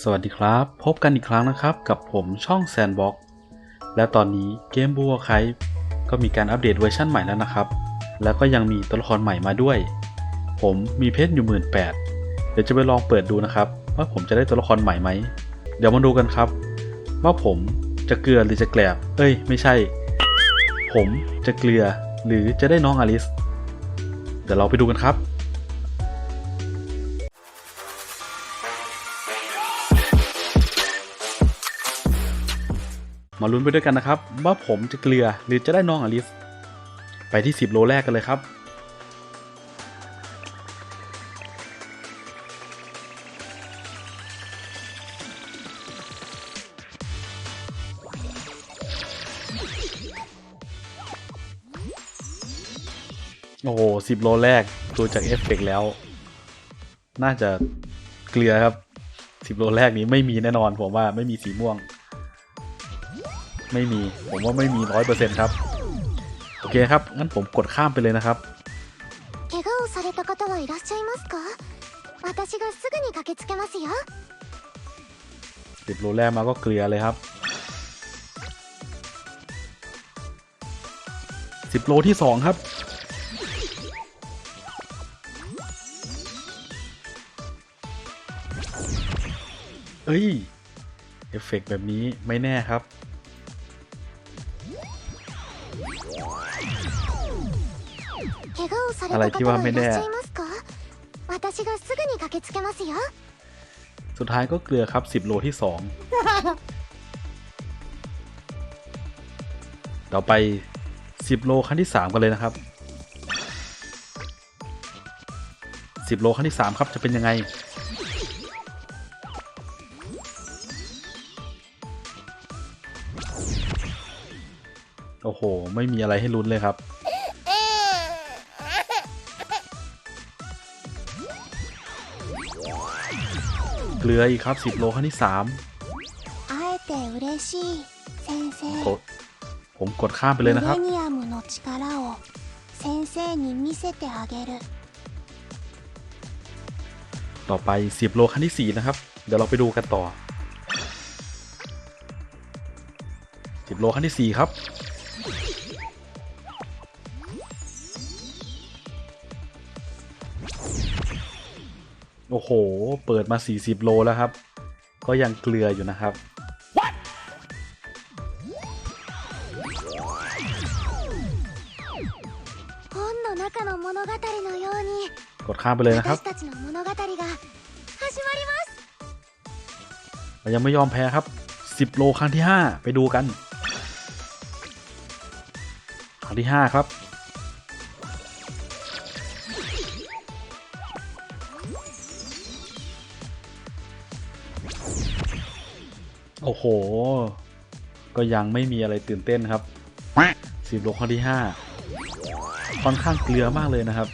สวัสดีครับ พบกันอีกครั้งนะครับ กับผมช่อง Sandbox และตอนนี้เกมบัวไคก็มีการอัปเดตเวอร์ชันใหม่แล้วนะครับ แล้วก็ยังมีตัวละครใหม่มาด้วย ผมมีเพชรอยู่หมื่นแปดเดี๋ยวจะไปลองเปิดดูนะครับ ว่าผมจะได้ตัวละครใหม่ไหม เดี๋ยวมาดูกันครับ ว่าผมจะเกลือหรือจะแกลบ เอ้ย ไม่ใช่ ผมจะเกลือหรือจะได้น้องอลิส เดี๋ยวเราไปดูกันครับ มาลุ้นไปด้วยกันนะครับ ว่าผมจะเกลือหรือจะได้น้องอลิส ไปที่ 10 โลแรกกันเลยครับ โอ้โหสิบโลแรกดูจากเอฟเฟกต์แล้ว น่าจะเกลือครับสิบโลแรกนี้ไม่มีแน่นอนผมว่าไม่มีสีม่วง ไม่มี ผมว่าไม่มีร้อยเปอร์เซ็นต์ครับ โอเคครับ งั้นผมกดข้ามไปเลยนะครับติดโลแรกมาก็เคลียร์เลยครับสิบโลที่สองครับเอ้ย เอฟเฟกแบบนี้ไม่แน่ครับ อะไรที่ว่าไม่แน่สุดท้ายก็เกลือครับ 10 โลที่ 2 เราไป 10 โลขั้นที่ 3 กันเลยนะครับ 10 โลขั้นที่ 3 ครับจะเป็นยังไงโอ้โห ไม่มีอะไรให้ลุ้นเลยครับ เกลืออีกครับ 10 โลขั้นที่3กดผมกดข้ามไปเลยนะครับต่อไป 10 โลขั้นที่ 4 นะครับ เดี๋ยวเราไปดูกันต่อ 10 โลขั้นที่ 4 ครับ โอ้โห เปิดมา 40 โลแล้วครับ ก็ยังเกลืออยู่นะครับ What? กดข้ามไปเลยนะครับเรายังไม่ยอมแพ้ครับ 10 โลครั้งที่ 5 ไปดูกัน ครั้งที่ 5 ครับ โอ้โห ก็ยังไม่มีอะไรตื่นเต้นครับสิบโลงข้อที่ห้าค่อนข้างเกลือมากเลยนะครับ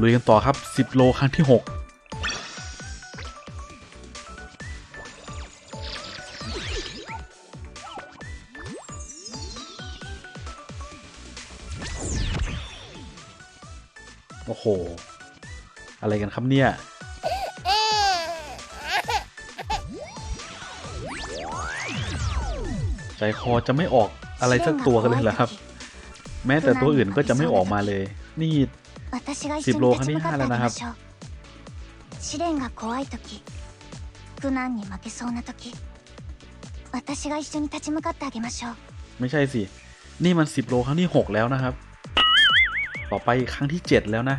ลุยกันต่อครับสิบโลครั้งที่หกโอ้โห อะไรกันครับเนี่ย ใจคอจะไม่ออกอะไรสักตัวกันเลยเหรอครับ แม้แต่ตัวอื่นก็จะไม่ออกมาเลย นี่ 私が一緒に10โลครั้ 立 ง ち ที่ 向かってあげ ห้าแล้วนะครั ま บ しょう試練が怖い時苦難に負けそうな時私が一緒に立ち向かってあげましょう ไม่ใช่สิ นี่มัน 10 โลครั้งที่ 6 แล้วนะครับ ต่อไปครั้งที่ 7 แล้วนะ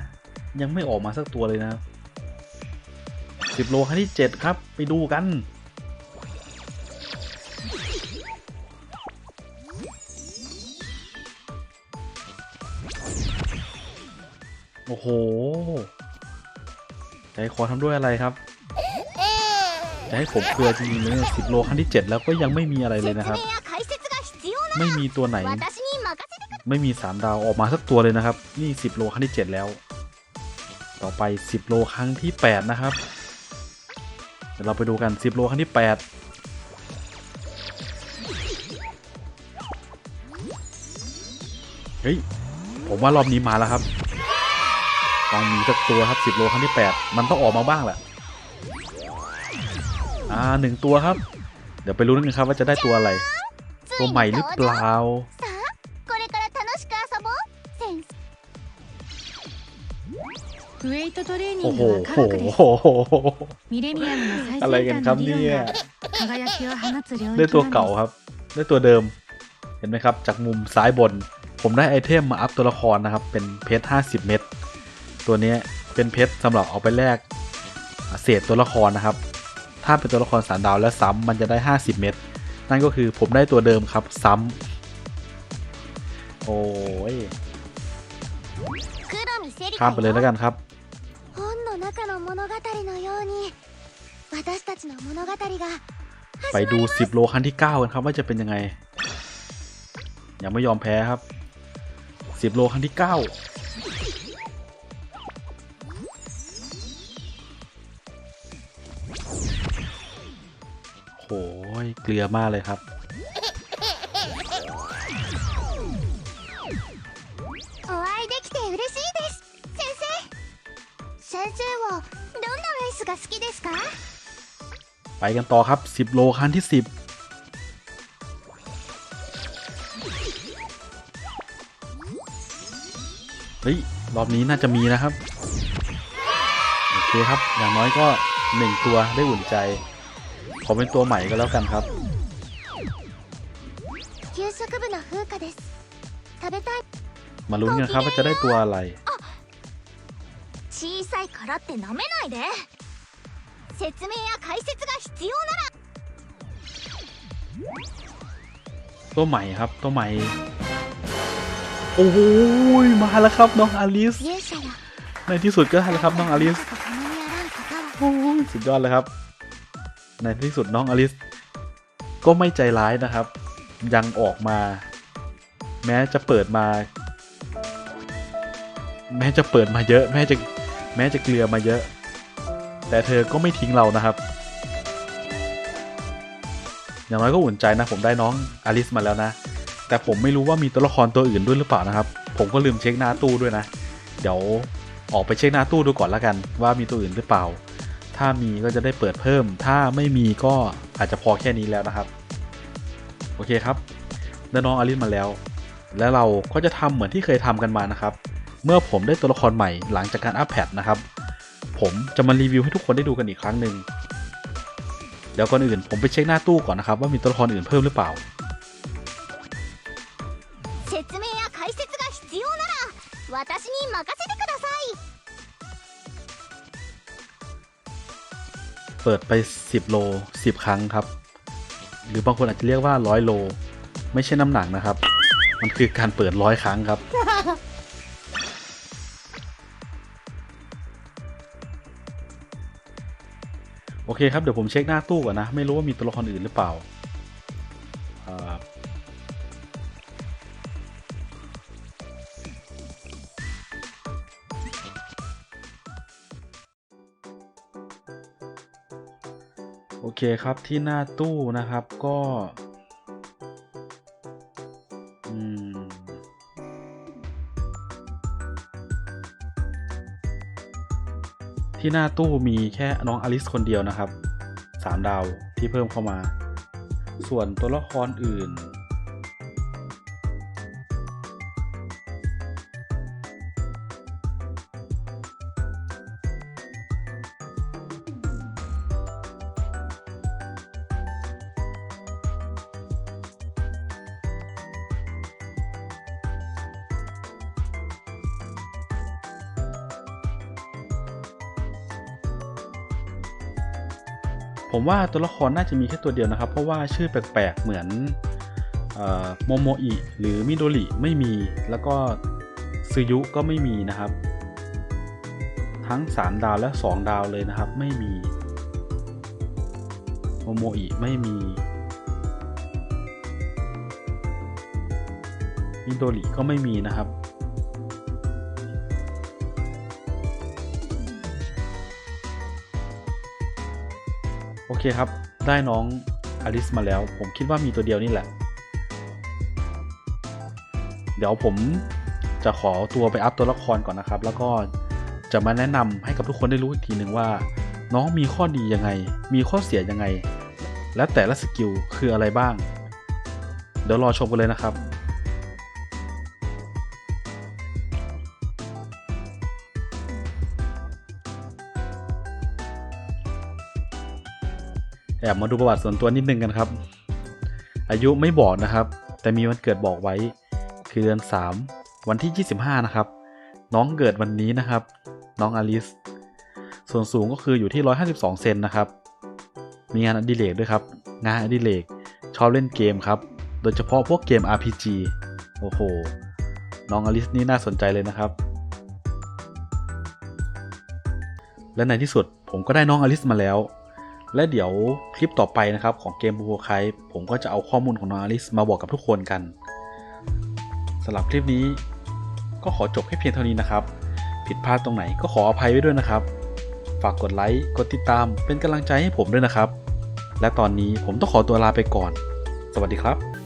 ยังไม่ออกมาสักตัวเลยนะสิบโลครั้งที่เจ็ดครับ ไปดูกัน โอ้โห ใจคอทำด้วยอะไรครับ จะให้ผมเกลือจริงเลยสิบโลครั้งที่เจ็ดแล้วก็ยังไม่มีอะไรเลยนะครับ ไม่มีตัวไหน ไม่มีสามดาวออกมาสักตัวเลยนะครับ นี่สิบโลครั้งที่เจ็ดแล้ว่อไป 10 โลครั้งที่ 8 นะครับ เดี๋ยวเราไปดูกัน 10 โลครั้งที่ 8เฮ้ย ผมว่ารอบนี้มาแล้วครับ ต้องมีสักตัวครับ 10 โลครั้งที่ 8 มันต้องออกมาบ้างแหละ อ่าหนึ่งตัวครับ เดี๋ยวไปรู้นกันครับว่าจะได้ตัวอะไร ตัวใหม่หรือเปล่า ウェイトトレーニ โอ้ ン โห グは科 โอ้ 学です โห ミレニアムの最 อะไรกัน 先 ครับ 端の理 เนี่ 論 ย が輝きを放つ領 ได้ 域 ตัว なん เก่า で ครับ ได้ตัวเดิม เห็นไหมครับ จากมุมซ้ายบน ผมได้ไอเทมมาอัพตัวละครนะครับ เป็นเพชร50 เม็ด ตัวเนี้ยเป็นเพชรสำหรับเอาไปแลกเศษตัวละครนะครับ ถ้าเป็นตัวละครสามดาวและซ้ำมันจะได้ 50 เม็ด นั่นก็คือผมได้ตัวเดิมครับ ซ้ำโอ้ย 黒見セリ ข้ามไปเลยแล้ว カよ กันครับ 本 の中の物語のように私たちの物語が ไปดู 10 โลครั้งที่ 9 กันครับว่าจะเป็นยังไง ยังไม่ยอมแพ้ครับ 10 โลครั้งที่ 9 โหยเกลือมากเลยครับ が好きですか ไปกันต่อครับ 10 โลครั้งที่ 10 เฮ้ย รอบนี้น่าจะมีนะครับ โอเคครับ อย่างน้อยก็ 1 ตัวได้อุ่นใจ ขอเป็นตัวใหม่ก็แล้วกันครับ 給食部の風花です食べたい มาลุ้นกันครับว่าจะได้ตัวอะไร 小さいからって舐めないで 説明や解説が必要なら ตัวใหม่ครับ ตัวใหม่ โอ้โหมาแล้วครับน้องอลิส 勇者よ ในที่สุดก็ได้แล้วครับน้องอลิส 誰かと共にあらんことは โอ้ยสุดยอดเลยครับ ในที่สุดน้องอลิส ก็ไม่ใจร้ายนะครับ ยังออกมา แม้จะเปิดมา แม้จะเปิดมาเยอะ แม้จะแม้จะเกลือมาเยอะ แต่เธอก็ไม่ทิ้งเรานะครับ อย่างน้อยก็อุ่นใจนะ ผมได้น้องอลิสมาแล้วนะ แต่ผมไม่รู้ว่ามีตัวละครตัวอื่นด้วยหรือเปล่านะครับ ผมก็ลืมเช็คหน้าตู้ด้วยนะ เดี๋ยวออกไปเช็คหน้าตู้ดูก่อนแล้วกัน ว่ามีตัวอื่นหรือเปล่า ถ้ามีก็จะได้เปิดเพิ่ม ถ้าไม่มีก็อาจจะพอแค่นี้แล้วนะครับ โอเคครับได้น้องอลิสมาแล้ว และเราก็จะทำเหมือนที่เคยทำกันมานะครับ เมื่อผมได้ตัวละครใหม่หลังจากการอัปแพทนะครับ ผมจะมารีวิวให้ทุกคนได้ดูกันอีกครั้งหนึ่งแล้วก่อนอื่นผมไปเช็คหน้าตู้ก่อนนะครับว่ามีตัวละครอื่นเพิ่มหรือเปล่าเปิดไป 10 โล 10 ครั้งครับ หรือบางคนอาจจะเรียกว่า 100 โล ไม่ใช่น้ำหนักนะครับ มันคือการเปิดร้อยครั้งครับ โอเคครับ เดี๋ยวผมเช็คหน้าตู้ก่อนนะ ไม่รู้ว่ามีตัวละครอื่นหรือเปล่าอ่าโอเคครับที่หน้าตู้นะครับก็ ที่หน้าตู้มีแค่น้องอลิสคนเดียวนะครับสามดาวที่เพิ่มเข้ามา ส่วนตัวละครอื่น ผมว่าตัวละครน่าจะมีแค่ตัวเดียวนะครับ เพราะว่าชื่อแปลกๆเหมือนโมโมอิหรือมิโดริไม่มี แล้วก็ซึยุก็ไม่มีนะครับ ทั้ง 3 ดาวและ 2 ดาวเลยนะครับ ไม่มีโมโมอิไม่มีมิโดริก็ไม่มีนะครับ คครับ ได้น้องอลิสมาแล้ว ผมคิดว่ามีตัวเดียวนี่แหละ เดี๋ยวผมจะขอตัวไปอัพตัวละครก่อนนะครับ แล้วก็จะมาแนะนำให้กับทุกคนได้รู้อีกทีหนึ่งว่า น้องมีข้อดียังไง มีข้อเสียยังไง และแต่ละสกิลคืออะไรบ้าง เดี๋ยวรอชมกันเลยนะครับ แอบมาดูประวัติส่วนตัวนิดนึงกันครับ อายุไม่บอกนะครับ แต่มีวันเกิดบอกไว้ คือเดือน 3 วันที่ 25 นะครับ น้องเกิดวันนี้นะครับ น้องอลิส ส่วนสูงก็คืออยู่ที่ 152 เซนนะครับ มีงานอดิเรกด้วยครับ งานอดิเรกชอบเล่นเกมครับ โดยเฉพาะพวกเกม RPG โอ้โห น้องอลิสนี่น่าสนใจเลยนะครับ และในที่สุดผมก็ได้น้องอลิสมาแล้ว และเดี๋ยวคลิปต่อไปนะครับของเกมบูโคไคผมก็จะเอาข้อมูลของน้องอลิสมาบอกกับทุกคนกันสำหรับคลิปนี้ ก็ขอจบแค่เพียงเท่านี้นะครับ ผิดพลาดตรงไหนก็ขออภัยไว้ด้วยนะครับ ฝากกดไลค์กดติดตามเป็นกำลังใจให้ผมด้วยนะครับ และตอนนี้ผมต้องขอตัวลาไปก่อน สวัสดีครับ